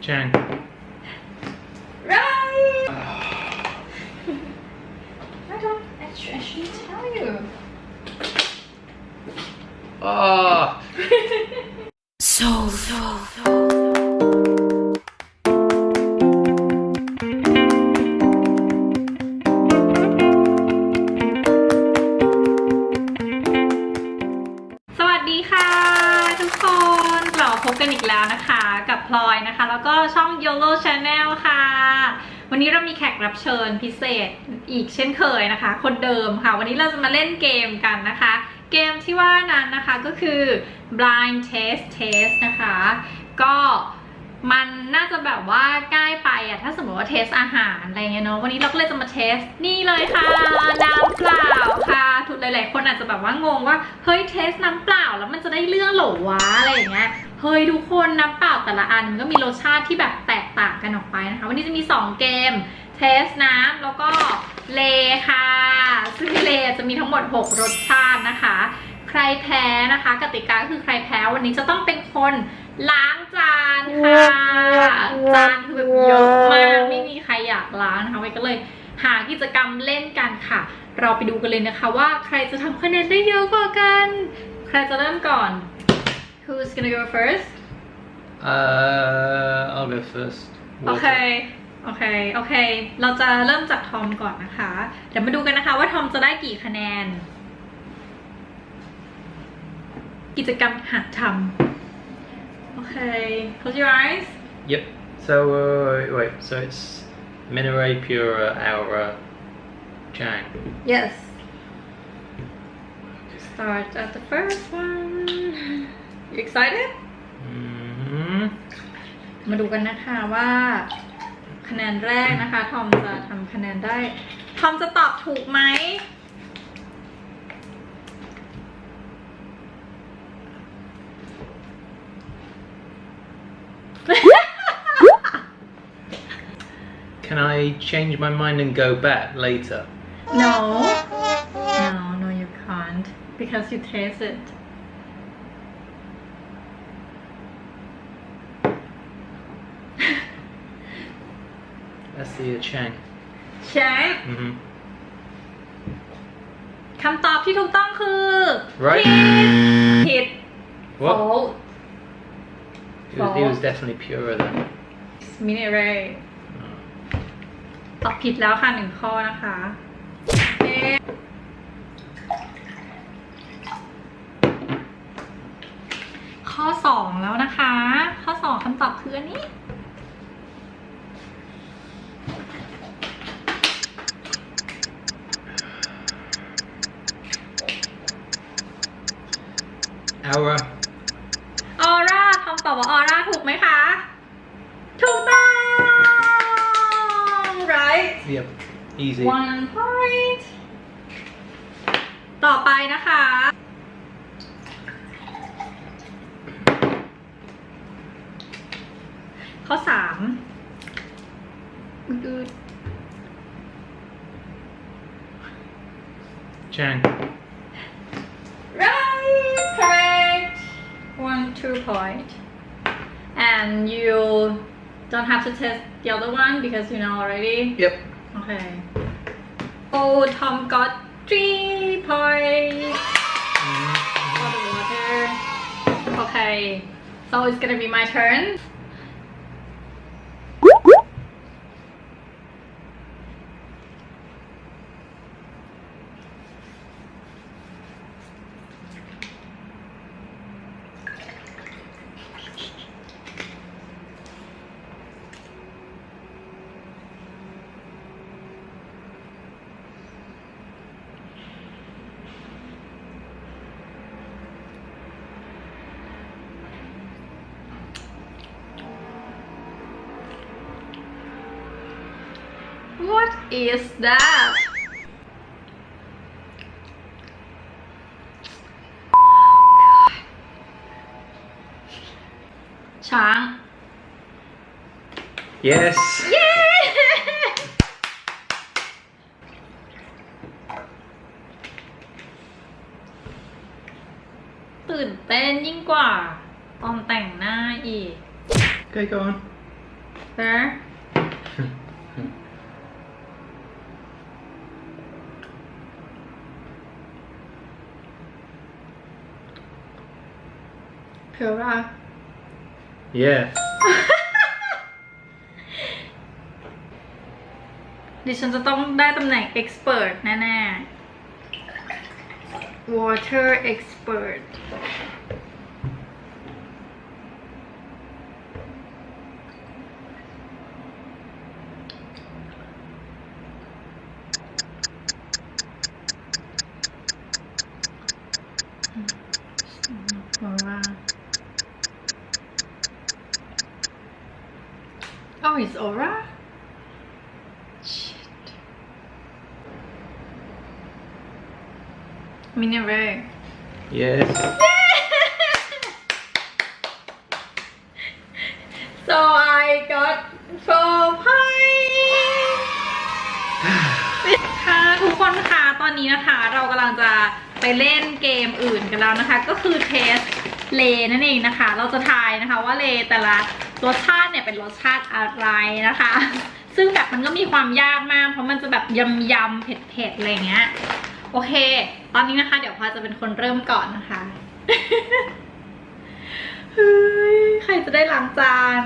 Chang. Right! I don't actually, I shouldn't tell you. Ah! So, so, so. บกันอีกแล้วนะคะ กับพลอยนะคะ แล้วก็ช่อง YOLO Channel ค่ะ วันนี้เรามีแขกรับเชิญพิเศษอีกเช่นเคยนะคะ คนเดิมค่ะ วันนี้เราจะมาเล่นเกมกันนะคะ เกมที่ว่านั้นนะคะก็คือ blind taste test นะคะ ก็มันน่าจะแบบว่าง่ายไปอะถ้าสมมติว่าเทสอาหารอะไรเงี้ยเนาะวันนี้เราก็เลยจะมาเทสนี่เลยค่ะ น้ำเปล่าค่ะทุกหลาย ๆ คนอาจจะแบบว่างงว่า เฮ้ยเทสน้ำเปล่าแล้วมันจะได้เรื่องหรอวะอะไรอย่างเงี้ย เฮ้ยทุกคนน้ำเปล่าแต่ละอันมันก็มีรสชาติที่แบบแตกต่างกันออกไปนะคะ วันนี้จะมี 2 เกมเทสน้ำแล้วก็เลค่ะ ซึ่งเลจะมีทั้งหมด 6 รสชาตินะคะ ใครแพ้นะคะ กติกาก็คือใครแพ้วันนี้จะต้องเป็นคนล้างจานค่ะ จานคือแบบเยอะมาก ไม่มีใครอยากล้างนะคะไว้ก็เลยหากิจกรรมเล่นกันค่ะ เราไปดูกันเลยนะคะ ว่าใครจะทำคะแนนได้เยอะกว่ากัน ใครจะเริ่มก่อน Who's gonna go first Uh, I'll go first. โอเค โอเค โอเค เราจะเริ่มจากทอมก่อนนะคะ เดี๋ยวมาดูกันนะคะว่าทอมจะได้กี่คะแนน กิจกรรมหัดทำโอเค close your eyes Yep. So, uh, wait, wait, so it's Minere Pura Aura Chang. yes start at the first one you excited hmm มาดูกันนะคะว่า คะแนนแรกนะคะทอมจะทำคะแนนได้ทอมจะตอบถูกไหม Can I change my mind and go back later? No. No, no, you can't. Because you taste it. That's the uh, Chang. ใช่ hmm คำตอบที่ถูกต้องคือ Right. ผิด What? Fault. He was, he was definitely Pura then. มินิเรตอบผิดแล้วค่ะหนึ่งข้อนะคะ Aura. ออร่าทอมตอบว่าออร่าถูกไหมคะ ถูกต้อง right Yep. Easy. one point ต่อไปนะคะ ข้อสามอืด Chang. Two point and you don't have to test the other one because you know already Yep. Okay. Oh, Tom got three points mm-hmm. for the water. Okay, so it's gonna be my turn. What is that? Chang. Yes. Yeah! ตื่นเต้นยิ่งกว่า ตอนแต่งหน้าอีก Okay, go on. there Pura Yeah. ดิฉันจะต้องได้ตำแหน่ง expert แน่ๆ water expert เพราะว่า oh it's aura shit mineral Yes. so I got four points ค่ะทุกคนคะตอนนี้นะคะเรากำลังจะไปเล่นเกมอื่นกันแล้วนะคะ ก็คือเทสเลนั่นเองนะคะ เราจะทายนะคะว่าเลแต่ละ รสชาติเนี่ยเป็นรสชาติอะไรนะคะ ซึ่งแบบมันก็มีความยากมาก เพราะมันจะแบบยำยำๆเผ็ดเผ็ดๆอะไรเงี้ย โอเค ตอนนี้นะคะ เดี๋ยวพาจะเป็นคนเริ่มก่อนนะคะ เฮ้ย ใครจะได้ล้างจาน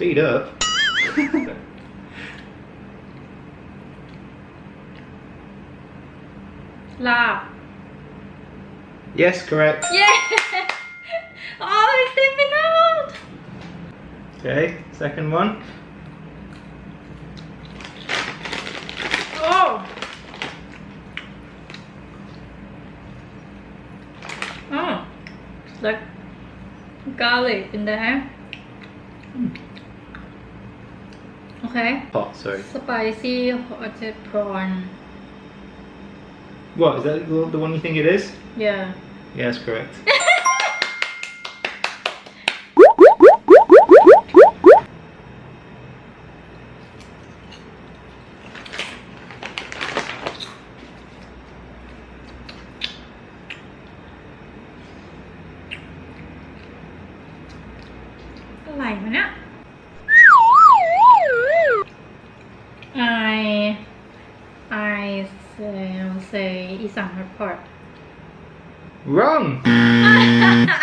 speed up. La. Yes, correct. Yeah! Oh, it's difficult! Okay, second one. Oh! Oh, it's like garlic in there. Mm okay Hot, sorry. spicy hot prawn What, is that the one you think it is? yeah Yes, correct. Cái này mà nhá I I say, say อีสาน hot pot Wrong!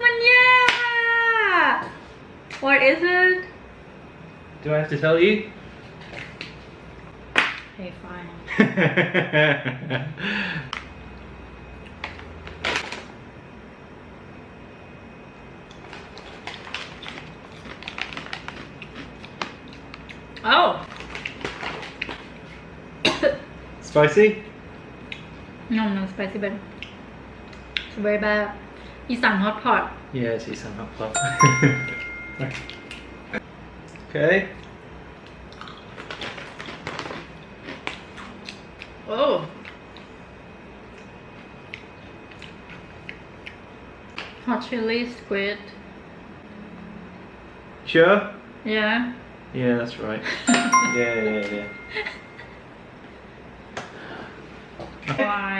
มันยากอะ What is it? Do I have to tell you? Okay fine Spicy? No, no spicy, but it's very bad. Isan hot pot. Yes, Isan hot pot. okay. Oh. Hot chili squid. Sure? Yeah. Yeah, that's right. yeah, yeah, yeah.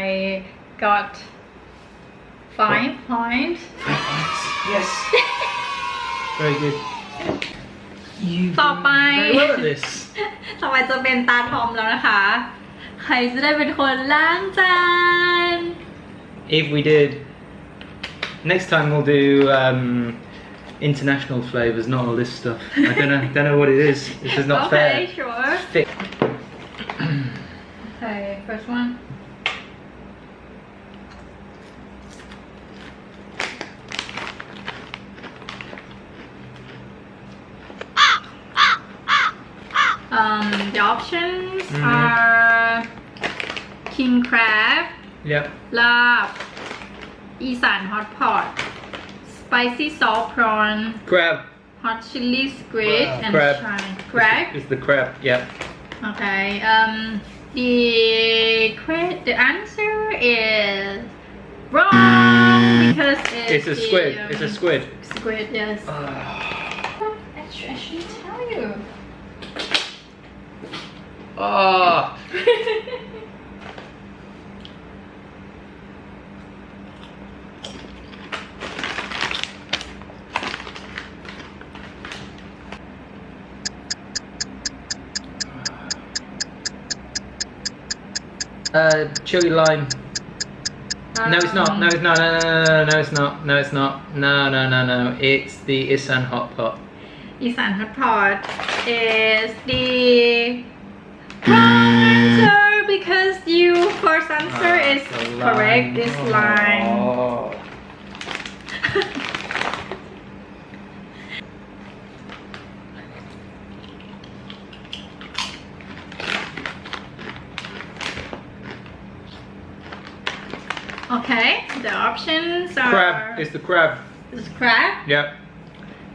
I got five points. Yes. Very good. You ต่อไป very well at this. ต่อไปจะเป็นตาทอมแล้วนะคะ ใครจะได้เป็นคนล้างจาน If we did, next time we'll do um, international flavors, not all this stuff. I don't know, don't know what it is. This is not okay, fair. sure. Thick. Okay, first one. the options mm -hmm. are king crab yep. love isan hot pot spicy salt prawn crab. hot chili squid wow. and crab. Crab it's the, it's the crab yep. Okay um the the answer is wrong because it's, it's a the, squid. um, it's a squid. squid yes. Uh. I should tell you. Ah. Oh. Uh, chili lime. No, it's not. No, it's not. No, no, no, no, it's not. No, it's not. No, no, no, no. It's the Isan hot pot. Isan hot pot is the wrong answer because you first answer Ah, is correct lime. is line Oh. okay the options are Crab. It's the crab. is crab Yep.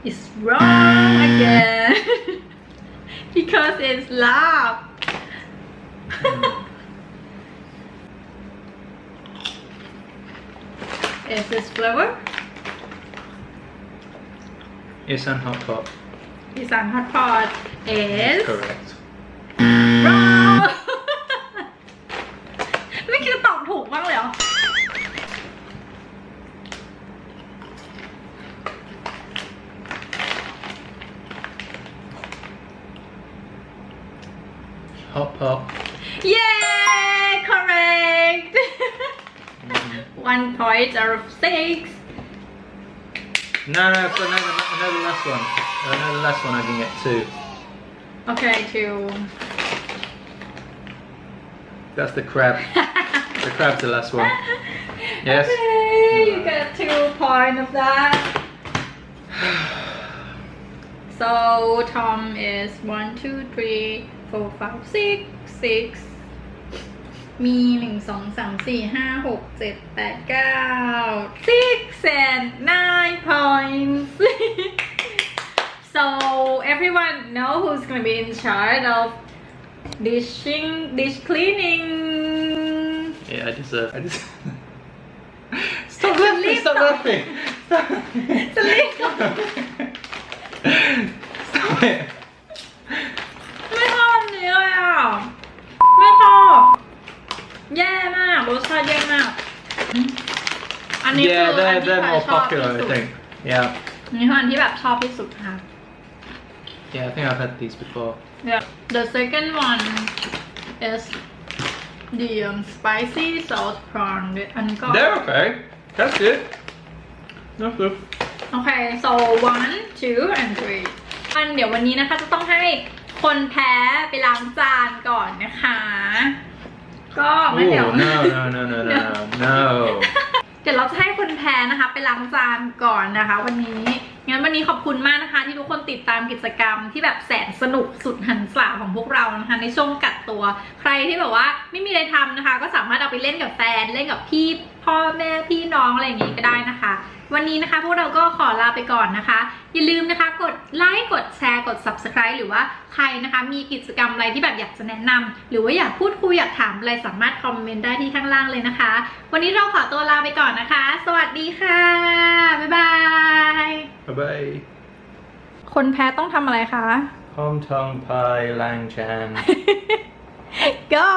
It's wrong again because it's love is this flavor. Isan hot pot. Isan hot pot is correct. points out of 6. No, no, no, no, no! another last one. Another last one I can get 2. Okay, 2. That's the crab. the crab's the last one. Yes? Okay, you get 2 points of that. so Tom is one, two, three, four, five, six, six. มีหนึ่งสองสามสี่ห้าหกเจ็ดแปดเก้า six and nine points so everyone know who's gonna be in charge of dishing dish cleaning Yeah, I deserve. I deserve. Stop laughing! Stop laughing! Stop. Sleep. อันนี้คือ Yeah, อัน they're ที่ they're พลอย more ชอบที่ popular, สุ I ด think. Yeah. อันนี้คืออันที่แบบชอบที่สุดค่ะ Yeah, I think I've had these before. Yeah. The second one is the um, spicy salt prawn อันนี้ก็ They're okay. That's good. That's good. โอเค so one two and three อันเดี๋ยววันนี้นะคะจะต้องให้คนแพ้ไปล้างจานก่อนนะคะ ก็ไม่เดี๋ยว Ooh, no, no, no, no, no, no, no. เดี๋ยวเราจะให้คนแพ้นะคะ ไปล้างจานก่อนนะคะ วันนี้งั้นวันนี้ขอบคุณมากนะคะ ที่ทุกคนติดตามกิจกรรมที่แบบแสนสนุกสุดหันษาของพวกเรานะคะ ในช่วงกัดตัว ใครที่แบบว่าไม่มีอะไรทำนะคะ ก็สามารถเอาไปเล่นกับแฟนเล่นกับพี่พ่อแม่พี่น้องอะไรอย่างงี้ก็ได้นะคะ วันนี้นะคะ พวกเราก็ขอลาไปก่อนนะคะ อย่าลืมนะคะ กดไลค์กดแชร์กด subscribe หรือว่าใครนะคะ มีกิจกรรมอะไรที่แบบอยากจะแนะนำหรือว่าอยากพูดคุยอยากถามอะไรสามารถคอมเมนต์ได้ที่ข้างล่างเลยนะคะ วันนี้เราขอตัวลาไปก่อนนะคะ สวัสดีค่ะ บ๊ายบาย Bye bye. คนแพ้ต้องทำอะไรคะ Hom Tong Pai Lang Chan. go